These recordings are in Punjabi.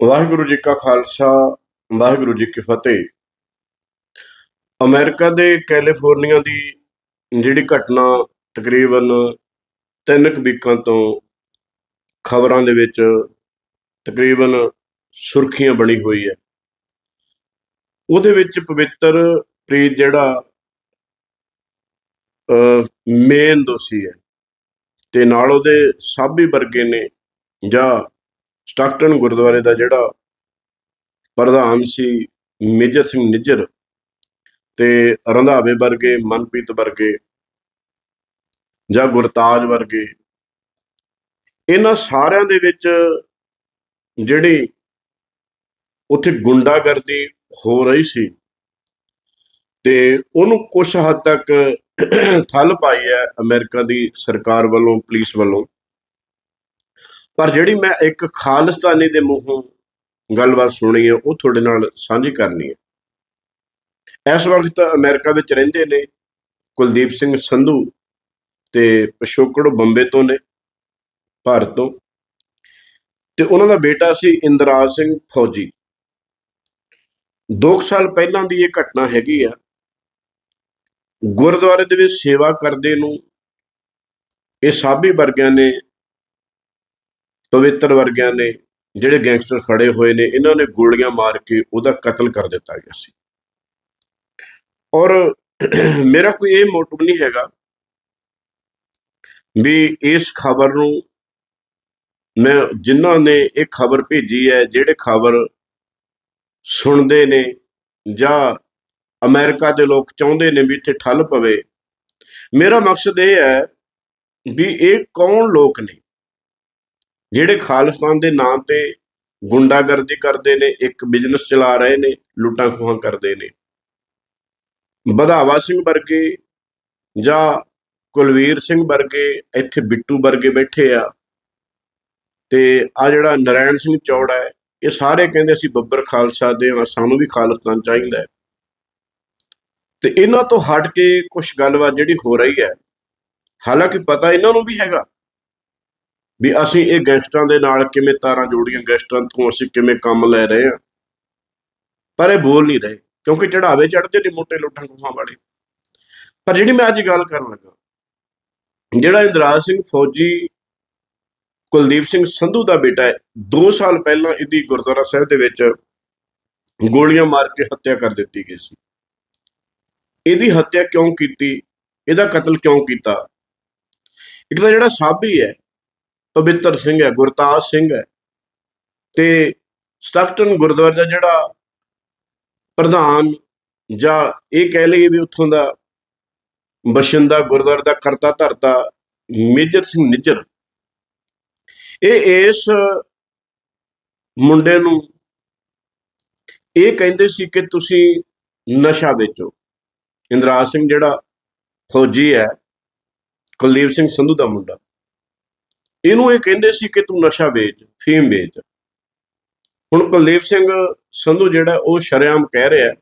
ਵਾਹਿਗੁਰੂ ਜੀ ਕਾ ਖਾਲਸਾ, ਵਾਹਿਗੁਰੂ ਜੀ ਕੀ ਫਤਿਹ। ਅਮਰੀਕਾ ਦੇ ਕੈਲੀਫੋਰਨੀਆ ਦੀ ਜਿਹੜੀ ਘਟਨਾ ਤਕਰੀਬਨ ਤਿੰਨ ਕੁ ਵੀਕਾਂ ਤੋਂ ਖਬਰਾਂ ਦੇ ਵਿੱਚ ਤਕਰੀਬਨ ਸੁਰਖੀਆਂ ਬਣੀ ਹੋਈ ਹੈ। ਉਹਦੇ ਵਿੱਚ ਪਵਿੱਤਰ ਪ੍ਰੀਤ ਜਿਹੜਾ ਮੇਨ ਦੋਸ਼ੀ ਹੈ ਤੇ ਨਾਲ ਉਹਦੇ ਸਾਬੀ ਵਰਗੇ ਨੇ ਜਾਂ ਸਟਾਕਟਨ ਗੁਰਦੁਆਰੇ ਦਾ ਜਿਹੜਾ ਪ੍ਰਧਾਨ ਸੀ, ਮੇਜਰ ਸਿੰਘ ਨਿੱਜਰ ਤੇ ਰੰਧਾਵੇ ਵਰਗੇ, ਮਨਪ੍ਰੀਤ ਵਰਗੇ ਜਾਂ ਗੁਰਤਾਜ ਵਰਗੇ, ਇਹਨਾਂ ਸਾਰਿਆਂ ਦੇ ਵਿੱਚ ਜਿਹੜੀ ਉੱਥੇ ਗੁੰਡਾਗਰਦੀ ਹੋ ਰਹੀ ਸੀ ਤੇ ਉਹਨੂੰ ਕੁਝ ਹੱਦ ਤੱਕ ਠੱਲ ਪਾਈ ਹੈ ਅਮਰੀਕਾ ਦੀ ਸਰਕਾਰ ਵੱਲੋਂ, ਪੁਲਿਸ ਵੱਲੋਂ। ਪਰ ਜਿਹੜੀ ਮੈਂ ਇੱਕ ਖਾਲਿਸਤਾਨੀ ਦੇ ਮੂੰਹੋਂ ਗੱਲਬਾਤ ਸੁਣੀ ਹੈ, ਉਹ ਤੁਹਾਡੇ ਨਾਲ ਸਾਂਝੀ ਕਰਨੀ ਹੈ। ਇਸ ਵਕਤ ਅਮਰੀਕਾ ਵਿੱਚ ਰਹਿੰਦੇ ਨੇ ਕੁਲਦੀਪ ਸਿੰਘ ਸੰਧੂ ਤੇ ਪਿਛੋਕੜ ਬੰਬੇ ਤੋਂ ਨੇ, ਭਾਰਤ ਤੋਂ। ਤੇ ਉਹਨਾਂ ਦਾ ਬੇਟਾ ਸੀ ਇੰਦਰਾਜ ਸਿੰਘ ਫੌਜੀ। 2 ਸਾਲ ਪਹਿਲਾਂ ਦੀ ਇਹ ਘਟਨਾ ਹੈਗੀ ਆ। ਗੁਰਦੁਆਰੇ ਦੇ ਵਿੱਚ ਸੇਵਾ ਕਰਦੇ ਨੂੰ ਇਹ ਸਾਬੀ ਵਰਗਿਆਂ ਨੇ ਪਵਿੱਤਰ ਵਰਗਿਆਂ ਨੇ ਜਿਹੜੇ ਗੈਂਗਸਟਰ ਫੜੇ ਹੋਏ ਨੇ, ਇਹਨਾਂ ਨੇ ਗੋਲੀਆਂ ਮਾਰ ਕੇ ਉਹਦਾ ਕਤਲ ਕਰ ਦਿੱਤਾ ਗਿਆ ਸੀ। ਔਰ ਮੇਰਾ ਕੋਈ ਇਹ ਮੋਟਿਵ ਨਹੀਂ ਹੈਗਾ ਵੀ ਇਸ ਖਬਰ ਨੂੰ ਮੈਂ ਜਿਨ੍ਹਾਂ ਨੇ ਇਹ ਖਬਰ ਭੇਜੀ ਹੈ, ਜਿਹੜੇ ਖਬਰ ਸੁਣਦੇ ਨੇ ਜਾਂ ਅਮਰੀਕਾ ਦੇ ਲੋਕ ਚਾਹੁੰਦੇ ਨੇ ਵੀ ਇੱਥੇ ਠੱਲ ਪਵੇ, ਮੇਰਾ ਮਕਸਦ ਇਹ ਹੈ ਵੀ ਇਹ ਕੌਣ ਲੋਕ ਨੇ? ਜਿਹੜੇ ਖਾਲਿਸਤਾਨ ਦੇ ਨਾਂ ਤੇ ਗੁੰਡਾਗਰਦੀ ਕਰਦੇ ਨੇ, ਇੱਕ ਬਿਜ਼ਨਸ ਚਲਾ ਰਹੇ ਨੇ, ਲੁੱਟਾਂ ਖੋਹਾਂ ਕਰਦੇ ਨੇ। ਵਧਾਵਾ ਸਿੰਘ ਵਰਗੇ ਜਾਂ ਕੁਲਵੀਰ ਸਿੰਘ ਵਰਗੇ ਇੱਥੇ ਬਿੱਟੂ ਵਰਗੇ ਬੈਠੇ ਆ ਤੇ ਆ ਜਿਹੜਾ ਨਰੈਣ ਸਿੰਘ ਚੌੜਾ ਹੈ, ਇਹ ਸਾਰੇ ਕਹਿੰਦੇ ਅਸੀਂ ਬੱਬਰ ਖਾਲਸਾ ਦੇ ਹਾਂ ਸਾਨੂੰ ਵੀ ਖਾਲਿਸਤਾਨ ਚਾਹੀਦਾ ਹੈ। ਤੇ ਇਹਨਾਂ ਤੋਂ ਹਟ ਕੇ ਕੁਝ ਗੱਲਬਾਤ ਜਿਹੜੀ ਹੋ ਰਹੀ ਹੈ, ਹਾਲਾਂਕਿ ਪਤਾ ਇਹਨਾਂ ਨੂੰ ਵੀ ਹੈਗਾ ਵੀ ਅਸੀਂ ਇਹ ਗੈਂਗਸਟਰਾਂ ਦੇ ਨਾਲ ਕਿਵੇਂ ਤਾਰਾਂ ਜੋੜੀਆਂ, ਗੈਂਗਸਟਰਾਂ ਤੋਂ ਅਸੀਂ ਕਿਵੇਂ ਕੰਮ ਲੈ ਰਹੇ ਹਾਂ। ਪਰ ਇਹ ਬੋਲ ਨਹੀਂ ਰਹੇ, ਕਿਉਂਕਿ ਚੜਾਵੇ ਚੜਦੇ ਨੇ ਮੋਟੇ ਲੋਟਾਂ ਗੁਹਾਂ ਵਾਲੇ। ਪਰ ਜਿਹੜੀ ਮੈਂ ਅੱਜ ਗੱਲ ਕਰਨ ਲੱਗਾ, ਜਿਹੜਾ ਇੰਦਰਾਜ ਸਿੰਘ ਫੌਜੀ, ਕੁਲਦੀਪ ਸਿੰਘ ਸੰਧੂ ਦਾ ਬੇਟਾ ਹੈ 2 ਸਾਲ ਪਹਿਲਾਂ ਇਹਦੀ ਗੁਰਦੁਆਰਾ ਸਾਹਿਬ ਦੇ ਵਿੱਚ ਗੋਲੀਆਂ ਮਾਰ ਕੇ ਹੱਤਿਆ ਕਰ ਦਿੱਤੀ ਗਈ ਸੀ। ਇਹਦੀ ਹੱਤਿਆ ਕਿਉਂ ਕੀਤੀ? ਇਹਦਾ ਕਤਲ ਕਿਉਂ ਕੀਤਾ? ਇੱਕ ਤਾਂ ਜਿਹੜਾ ਸਾਬੀ ਹੈ ਪਵਿੱਤਰ ਸਿੰਘ ਹੈ, ਗੁਰਤਾਜ ਸਿੰਘ ਹੈ। ਤੇ ਸਟਕਟਨ ਗੁਰਦੁਆਰੇ ਦਾ ਜਿਹੜਾ ਪ੍ਰਧਾਨ ਜਾਂ ਇਹ ਕਹਿ ਲਈਏ ਵੀ ਉੱਥੋਂ ਦਾ ਬਸ਼ਿੰਦਾ ਗੁਰਦੁਆਰੇ ਦਾ ਕਰਤਾ ਧਰਤਾ ਮੇਜਰ ਸਿੰਘ ਨਿੱਜਰ, ਇਹ ਇਸ ਮੁੰਡੇ ਨੂੰ ਇਹ ਕਹਿੰਦੇ ਸੀ ਕਿ ਤੁਸੀਂ ਨਸ਼ਾ ਵੇਚੋ। ਇੰਦਰਾਜ ਸਿੰਘ ਜਿਹੜਾ ਫੌਜੀ ਹੈ, ਕੁਲਦੀਪ ਸਿੰਘ ਸੰਧੂ ਦਾ ਮੁੰਡਾ। ਇਹਨੂੰ ਇਹ ਕਹਿੰਦੇ ਸੀ ਕਿ ਤੂੰ ਨਸ਼ਾ ਵੇਚ, ਫੀਮ ਵੇਚ। ਹੁਣ ਕੁਲਦੀਪ ਸਿੰਘ ਸੰਧੂ ਜਿਹੜਾ, ਉਹ ਸ਼ਰਿਆਮ ਕਹਿ ਰਿਹਾ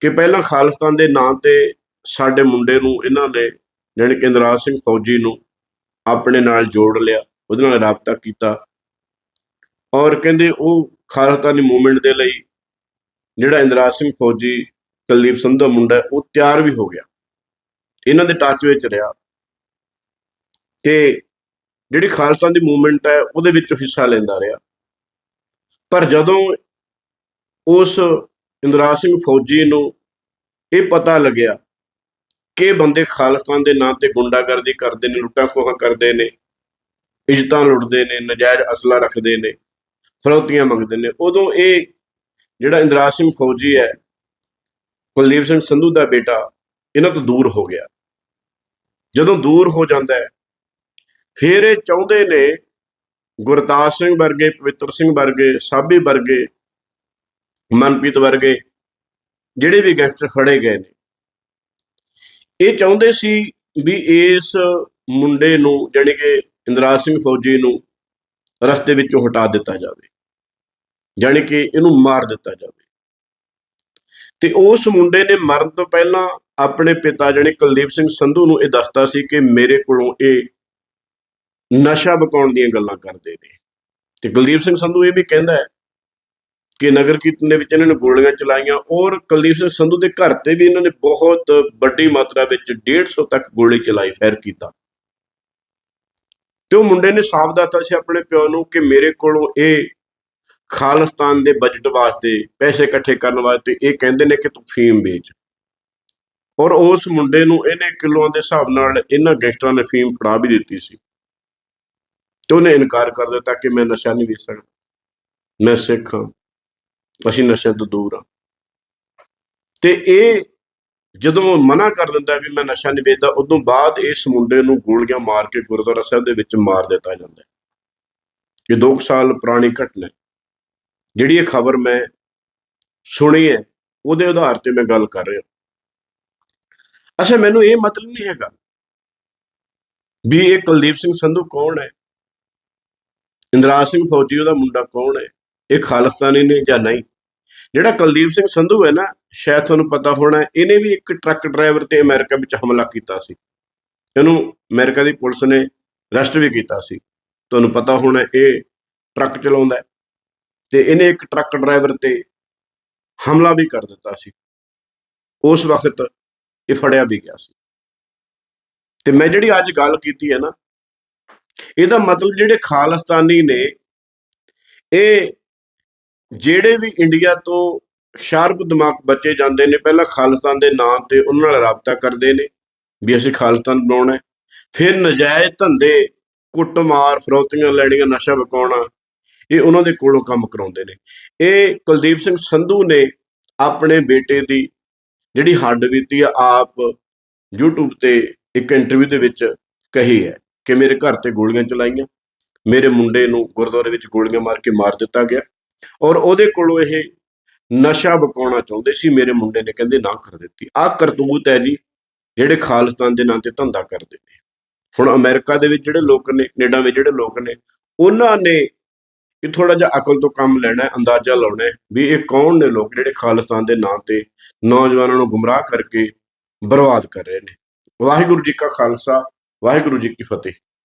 ਕਿ ਪਹਿਲਾਂ ਖਾਲਿਸਤਾਨ ਦੇ ਨਾਂ ਤੇ ਸਾਡੇ ਮੁੰਡੇ ਨੂੰ, ਇਹਨਾਂ ਨੇ ਜਾਣੀ ਕਿ ਇੰਦਰਾਜ ਸਿੰਘ ਫੌਜੀ ਨੂੰ ਆਪਣੇ ਨਾਲ ਜੋੜ ਲਿਆ, ਉਹਦੇ ਨਾਲ ਰਾਬਤਾ ਕੀਤਾ। ਔਰ ਕਹਿੰਦੇ ਉਹ ਖਾਲਿਸਤਾਨੀ ਮੂਵਮੈਂਟ ਦੇ ਲਈ ਜਿਹੜਾ ਇੰਦਰਾਜ ਸਿੰਘ ਫੌਜੀ, ਕੁਲਦੀਪ ਸੰਧੂ ਦਾ ਮੁੰਡਾ ਉਹ ਤਿਆਰ ਵੀ ਹੋ ਗਿਆ। ਇਹਨਾਂ ਦੇ ਟੱਚ ਵਿੱਚ ਰਿਹਾ ਤੇ ਜਿਹੜੀ ਖਾਲਸਾ ਦੀ ਮੂਵਮੈਂਟ ਹੈ, ਉਹਦੇ ਵਿੱਚ ਹਿੱਸਾ ਲੈਂਦਾ ਰਿਹਾ। ਪਰ ਜਦੋਂ ਉਸ ਇੰਦਰਾਜ ਸਿੰਘ ਫੌਜੀ ਨੂੰ ਇਹ ਪਤਾ ਲੱਗਿਆ ਕਿ ਬੰਦੇ ਖਾਲਸਾ ਦੇ ਨਾਂ ਤੇ ਗੁੰਡਾਗਰਦੀ ਕਰਦੇ ਨੇ, ਲੁੱਟਾਂ ਖੋਹਾਂ ਕਰਦੇ ਨੇ, ਇੱਜ਼ਤਾਂ ਲੁੱਟਦੇ ਨੇ, ਨਜਾਇਜ਼ ਅਸਲਾ ਰੱਖਦੇ ਨੇ, ਫਰੌਤੀਆਂ ਮੰਗਦੇ ਨੇ, ਉਦੋਂ ਇਹ ਜਿਹੜਾ ਇੰਦਰਾਜ ਸਿੰਘ ਫੌਜੀ ਹੈ, ਕੁਲਦੀਪ ਸਿੰਘ ਸੰਧੂ ਦਾ ਬੇਟਾ, ਇਹਨਾਂ ਤੋਂ ਦੂਰ ਹੋ ਗਿਆ। ਜਦੋਂ ਦੂਰ ਹੋ ਜਾਂਦਾ ਹੈ ਫਿਰ ਇਹ ਚਾਹੁੰਦੇ ਨੇ ਗੁਰਦਾਸ ਸਿੰਘ ਵਰਗੇ, ਪਵਿੱਤਰ ਸਿੰਘ ਵਰਗੇ, ਸਾਬੀ ਵਰਗੇ, ਮਨਪ੍ਰੀਤ ਵਰਗੇ ਜਿਹੜੇ ਵੀ ਗੈਂਗਸਟਰ ਫੜੇ ਗਏ ਨੇ। ਇਹ ਚਾਹੁੰਦੇ ਸੀ ਵੀ ਇਸ ਮੁੰਡੇ ਨੂੰ ਜਾਣੀ ਕਿ ਇੰਦਰਾਜ ਸਿੰਘ ਫੌਜੀ ਨੂੰ ਰਸਤੇ ਵਿੱਚੋਂ ਹਟਾ ਦਿੱਤਾ ਜਾਵੇ, ਜਾਣੀ ਕਿ ਇਹਨੂੰ ਮਾਰ ਦਿੱਤਾ ਜਾਵੇ। ਤੇ ਉਸ ਮੁੰਡੇ ਨੇ ਮਰਨ ਤੋਂ ਪਹਿਲਾਂ ਆਪਣੇ ਪਿਤਾ ਜਾਣੀ ਕੁਲਦੀਪ ਸਿੰਘ ਸੰਧੂ ਨੂੰ ਇਹ ਦੱਸਤਾ ਸੀ ਕਿ ਮੇਰੇ ਕੋਲੋਂ ਇਹ ਨਸ਼ਾ ਬਕਾਉਣ ਦੀਆਂ ਗੱਲਾਂ ਕਰਦੇ ਨੇ। ਤੇ ਕੁਲਦੀਪ ਸਿੰਘ ਸੰਧੂ ਇਹ ਵੀ ਕਹਿੰਦਾ ਹੈ ਕਿ ਨਗਰ ਕੀਰਤਨ ਦੇ ਵਿੱਚ ਇਹਨਾਂ ਨੇ ਗੋਲੀਆਂ ਚਲਾਈਆਂ ਔਰ ਕੁਲਦੀਪ ਸਿੰਘ ਸੰਧੂ ਦੇ ਘਰ ਤੇ ਵੀ ਇਹਨਾਂ ਨੇ ਬਹੁਤ ਵੱਡੀ ਮਾਤਰਾ ਵਿੱਚ 150 ਤੱਕ ਗੋਲੀ ਚਲਾਈ, ਫਾਇਰ ਕੀਤਾ। ਤੇ ਉਹ ਮੁੰਡੇ ਨੇ ਸਾਫ਼ ਦੱਸਤਾ ਸੀ ਆਪਣੇ ਪਿਓ ਨੂੰ ਕਿ ਮੇਰੇ ਕੋਲੋਂ ਇਹ ਖਾਲਿਸਤਾਨ ਦੇ ਬਜਟ ਵਾਸਤੇ ਪੈਸੇ ਇਕੱਠੇ ਕਰਨ ਵਾਸਤੇ ਇਹ ਕਹਿੰਦੇ ਨੇ ਕਿ ਤੂੰ ਫੀਮ ਵੇਚ। ਔਰ ਉਸ ਮੁੰਡੇ ਨੂੰ ਇਹਨੇ ਕਿਲੋਆਂ ਦੇ ਹਿਸਾਬ ਨਾਲ ਇਹਨਾਂ ਗੈਂਗਸਟਰਾਂ ਨੇ ਫੀਮ ਫੜਾ ਵੀ ਦਿੱਤੀ ਸੀ। ਤੇ ਉਹਨੇ ਇਨਕਾਰ ਕਰ ਦਿੱਤਾ ਕਿ ਮੈਂ ਨਸ਼ਾ ਨਹੀਂ ਵੇਚ ਸਕਦਾ। ਮੈਂ ਸਿੱਖ ਹਾਂ। ਅਸੀਂ ਨਸ਼ੇ ਤੋਂ ਦੂਰ ਹਾਂ। ਤੇ ਇਹ ਜਦੋਂ ਮਨਾ ਕਰ ਦਿੰਦਾ ਵੀ ਮੈਂ ਨਸ਼ਾ ਨਹੀਂ ਵੇਚਦਾ, ਉਦੋਂ ਬਾਅਦ ਇਸ ਮੁੰਡੇ ਨੂੰ ਗੋਲੀਆਂ ਮਾਰ ਕੇ ਗੁਰਦੁਆਰਾ ਸਾਹਿਬ ਦੇ ਵਿੱਚ ਮਾਰ ਦਿੱਤਾ ਜਾਂਦਾ ਹੈ। ਇਹ 2 ਸਾਲ ਪੁਰਾਣੀ ਘਟਨਾ ਜਿਹੜੀ ਇਹ ਖਬਰ ਮੈਂ ਸੁਣੀ ਹੈ, ਉਹਦੇ ਆਧਾਰ ਤੇ ਮੈਂ ਗੱਲ ਕਰ ਰਿਹਾ। ਅੱਛਾ, ਮੈਨੂੰ ਇਹ ਮਤਲਬ ਨਹੀਂ ਹੈਗਾ ਵੀ ਇਹ ਕੁਲਦੀਪ ਸਿੰਘ ਸੰਧੂ ਕੌਣ ਹੈ? ਇੰਦਰਾਜ ਸਿੰਘ ਫੌਜੀ, ਉਹਦਾ ਮੁੰਡਾ ਕੌਣ ਹੈ? ਇਹ ਖਾਲਿਸਤਾਨੀ ਨੇ ਜਾਂ ਨਹੀਂ? ਜਿਹੜਾ ਕੁਲਦੀਪ ਸਿੰਘ ਸੰਧੂ ਹੈ ਨਾ, ਸ਼ਾਇਦ ਤੁਹਾਨੂੰ ਪਤਾ ਹੋਣਾ, ਇਹਨੇ ਵੀ ਇੱਕ ਟਰੱਕ ਡਰਾਈਵਰ ਤੇ ਅਮਰੀਕਾ ਵਿੱਚ ਹਮਲਾ ਕੀਤਾ ਸੀ। ਇਹਨੂੰ ਅਮਰੀਕਾ ਦੀ ਪੁਲਿਸ ਨੇ ਅਰੈਸਟ ਵੀ ਕੀਤਾ ਸੀ। ਤੁਹਾਨੂੰ ਪਤਾ ਹੋਣਾ, ਇਹ ਟਰੱਕ ਚਲਾਉਂਦਾ ਹੈ ਤੇ ਇਹਨੇ ਇੱਕ ਟਰੱਕ ਡਰਾਈਵਰ ਤੇ ਹਮਲਾ ਵੀ ਕਰ ਦਿੱਤਾ ਸੀ। ਉਸ ਵਕਤ ਇਹ ਫੜਿਆ ਵੀ ਗਿਆ ਸੀ। ਤੇ ਮੈਂ ਜਿਹੜੀ ਅੱਜ ਗੱਲ ਕੀਤੀ ਹੈ ਨਾ ਇਹਦਾ ਮਤਲਬ ਜਿਹੜੇ ਖਾਲਿਸਤਾਨੀ ਨੇ, ਇਹ ਜਿਹੜੇ ਵੀ ਇੰਡੀਆ ਤੋਂ ਸ਼ਾਰਪ ਦਿਮਾਗ ਬੱਚੇ ਜਾਂਦੇ ਨੇ, ਪਹਿਲਾਂ ਖਾਲਿਸਤਾਨ ਦੇ ਨਾਂ ਤੇ ਉਹਨਾਂ ਨਾਲ ਰਾਬਤਾ ਕਰਦੇ ਨੇ, ਵੀ ਅਸੀਂ ਖਾਲਿਸਤਾਨ ਬਣਾਉਣਾ ਹੈ। ਫਿਰ ਨਜਾਇਜ਼ ਧੰਦੇ, ਕੁੱਟਮਾਰ, ਫਰੋਤੀਆਂ ਲੈਣੀਆਂ, ਨਸ਼ਾ ਵਿਕਾਉਣਾ ਇਹ ਉਹਨਾਂ ਦੇ ਕੋਲੋਂ ਕੰਮ ਕਰਾਉਂਦੇ ਨੇ ਇਹ ਕੁਲਦੀਪ ਸਿੰਘ ਸੰਧੂ ਨੇ ਆਪਣੇ ਬੇਟੇ ਦੀ ਜਿਹੜੀ ਹੱਡ ਬੀਤੀ ਆ, ਆਪ YouTube ਤੇ ਇੱਕ ਇੰਟਰਵਿਊ ਦੇ ਵਿੱਚ ਕਹੀ ਹੈ ਕਿ ਮੇਰੇ ਘਰ ਤੇ ਗੋਲੀਆਂ ਚਲਾਈਆਂ। ਮੇਰੇ ਮੁੰਡੇ ਨੂੰ ਗੁਰਦੁਆਰੇ ਵਿੱਚ ਗੋਲੀਆਂ ਮਾਰ ਕੇ ਮਾਰ ਦਿੱਤਾ ਗਿਆ। ਔਰ ਉਹਦੇ ਕੋਲੋਂ ਇਹ ਨਸ਼ਾ ਬਕਾਉਣਾ ਚਾਹੁੰਦੇ ਸੀ, ਮੇਰੇ ਮੁੰਡੇ ਨੇ ਕਹਿੰਦੇ ਨਾ ਕਰ ਦਿੱਤੀ। ਆਹ ਕਰਤੂਤ ਹੈ ਜੀ, ਜਿਹੜੇ ਖਾਲਿਸਤਾਨ ਦੇ ਨਾਂ ਤੇ ਧੰਦਾ ਕਰਦੇ ਨੇ। ਹੁਣ ਅਮਰੀਕਾ ਦੇ ਵਿੱਚ ਜਿਹੜੇ ਲੋਕ ਨੇ, ਕੈਨੇਡਾ ਵਿੱਚ ਜਿਹੜੇ ਲੋਕ ਨੇ, ਉਹਨਾਂ ਨੇ ਇਹ ਥੋੜਾ ਜਿਹਾ ਅਕਲ ਤੋਂ ਕੰਮ ਲੈਣਾ ਹੈ, ਅੰਦਾਜ਼ਾ ਲਾਉਣਾ ਹੈ ਵੀ ਇਹ ਕੌਣ ਨੇ ਲੋਕ ਜਿਹੜੇ ਖਾਲਿਸਤਾਨ ਦੇ ਨਾਂ ਤੇ ਨੌਜਵਾਨਾਂ ਨੂੰ ਗੁੰਮਰਾਹ ਕਰਕੇ ਬਰਬਾਦ ਕਰ ਰਹੇ ਨੇ। ਵਾਹਿਗੁਰੂ ਜੀ ਕਾ ਖਾਲਸਾ ਵਾਹਿਗੁਰੂ ਜੀ ਕੀ ਫਤਿਹ